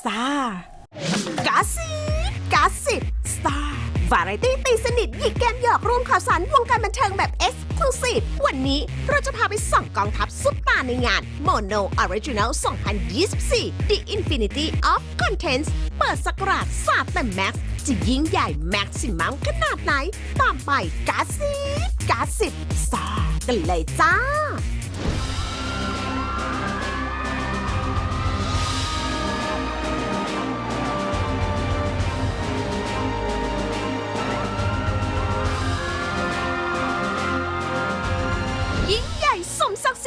สตาร์กาสิบกาสิบสตาร์วาไรตี้ตีสนิทหยิกแกมหยอกรวมข่าวสารวงการบันเทิงแบบเอ็กซ์คลูซีฟวันนี้เราจะพาไปส่องกองทัพซุปตาในงาน Mono Original 2024 The Infinity of Contents เปิดสกราชศาสตร์แต่แม็กซ์จะยิ่งใหญ่แม็กซิมัมขนาดไหน ตามไปกาสิบกาสิบสตาร์กันเลยจ้า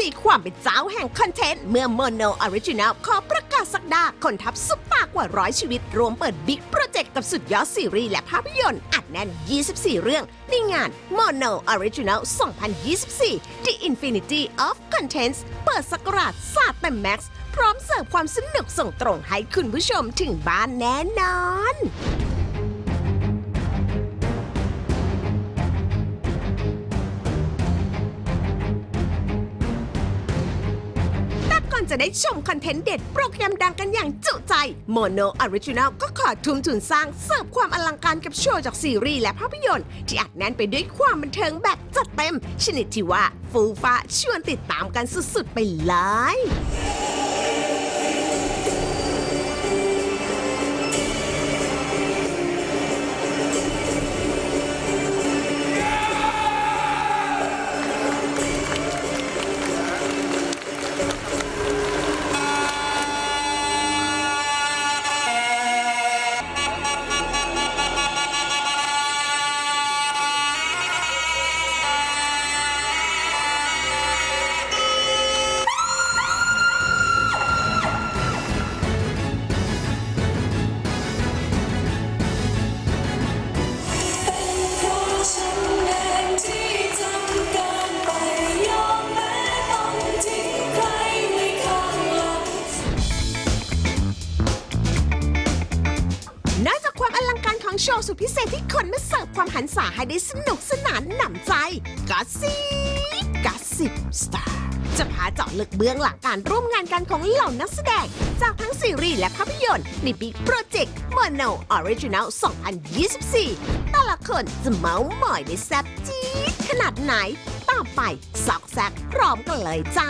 สีความเป็นเจ้าแห่งคอนเทนต์ เมื่อ Mono Original ขอประกาศสักดาคนทัพซุปตากว่าร้อยชีวิต รวมเปิดบิ๊กโปรเจกต์กับสุดยอดซีรีส์และภาพยนตร์ อัดแน่น 24 เรื่อง ในงาน Mono Original 2024 The Infinity of Contents เปิดสักราชศาสตร์แต่แม็กซ์พร้อมเสิร์ฟความสนุกส่งตรงให้คุณผู้ชมถึงบ้านแน่นอน แต่ก่อนจะได้ชมคอนเทนต์เด็ดโปรแกรมดังกันอย่างจุใจ โมโนออริจินัลก็ขอทุ่มทุนสร้างเสิร์ฟความอลังการกับโชว์จากซีรีส์และภาพยนตร์ ที่อัดแน่นไปด้วยความบันเทิงแบบจัดเต็ม ชนิดที่ว่าฟูฟ้าชวนติดตามกันสุดๆไปเลย ลังการของโชว์สุดพิเศษที่คนมาเสิร์ฟความหันษาให้ได้สนุกสนานหนำใจก็สิบก็สิบสตาร์จะพาเจาะลึกเบื้องหลังการร่วมงานกันของเหล่านักแสดง จากทั้งซีรีส์และภาพยนตร์ในบิ๊กโปรเจกต์ Mono Original 2024 แต่ละคนจะเมาส์มอยได้แซ่บจี๊ดขนาดไหนตามไปซอกแซกพร้อมกันเลยจ้า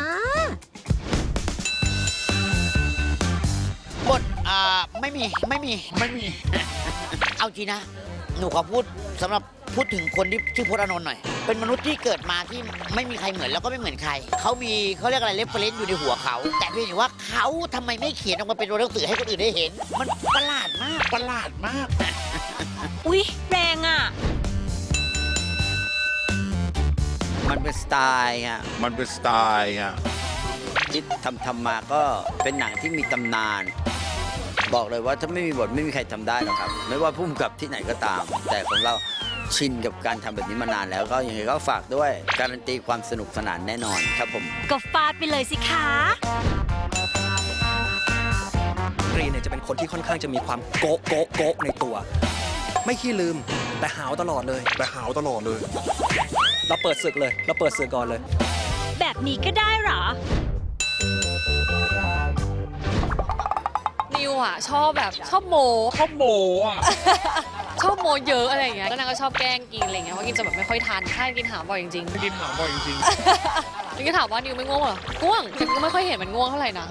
บทอ่าไม่มีไม่มีไม่มี เอาจริงนะ หนูขอพูดสำหรับพูดถึงคนที่ชื่อพจน์อานนท์หน่อย เป็นมนุษย์ที่เกิดมาที่ไม่มีใครเหมือนแล้วก็ไม่เหมือนใคร เขามีเขาเรียกอะไรเรฟเฟรนซ์อยู่ในหัวเขา แต่เพียงแต่ว่าเขาทำไมไม่เขียนออกมาเป็นตัวหนังสือให้คนอื่นได้เห็น มันประหลาดมาก ประหลาดมาก อุ๊ย แรงอะ มันเป็นสไตล์ฮะมันเป็นสไตล์ฮะที่ทำทำมาก็เป็นหนังที่มีตำนาน บอกเลยว่าถ้าไม่มีบทไม่มีใครทำได้หรอกครับ ไม่ว่าพุ่มกับที่ไหนก็ตาม แต่ของเราชินกับการทำแบบนี้มานานแล้วก็ยังไงก็ฝากด้วย การันตีความสนุกสนานแน่นอนครับผม ก็ฟาดไปเลยสิคะกรีนเนี่ยจะเป็นคนที่ค่อนข้างจะมีความโก๊ะโก๊ะโก๊ะในตัว ไม่ขี้ลืมแต่หาวตลอดเลย แต่หาวตลอดเลย เราเปิดศึกเลย เราเปิดศึกก่อนเลย แบบนี้ก็ได้เหรอ นิวอะชอบแบบชอบโม ชอบโมอะ ชอบโมเยอะอะไรอย่างเงี้ยแล้วนางก็ชอบแกล้งกินอะไรอย่างเงี้ยเพราะกินจะแบบไม่ค่อยทานถ้ากินถามบ่อยจริงไม่กินถามบ่อยจริงๆนิวก็ถามว่านิวไม่ง่วงเหรอ ง่วงแต่ก็ไม่ค่อยเห็นมันง่วงเท่าไหร่นะ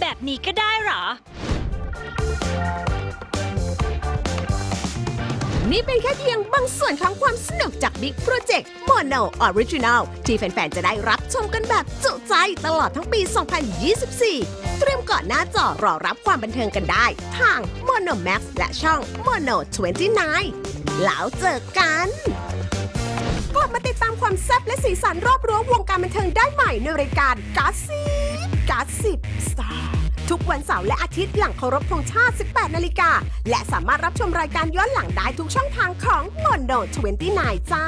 แบบนี้ก็ได้เหรอ นี่เป็นแค่เพียงบางส่วนของความสนุกจากบิ๊กโปรเจกต์ Mono Original ที่แฟน ๆ จะได้รับชมกันแบบจุใจตลอดทั้งปี 2024 เตรียมเกาะหน้าจอรอรับความบันเทิงกันได้ ทาง Mono Max และช่อง Mono 29 แล้วเจอกันกลับมาติดตามความแซ่บและสีสันรอบรั้ววงการบันเทิงได้ใหม่ในรายการกาสิบกาสิบสตาร์ ทุกวันเสาร์และอาทิตย์หลังเคารพธงชาติ 18 นาฬิกา และสามารถรับชมรายการย้อนหลังได้ทุกช่องทางของ Mono 29จ้า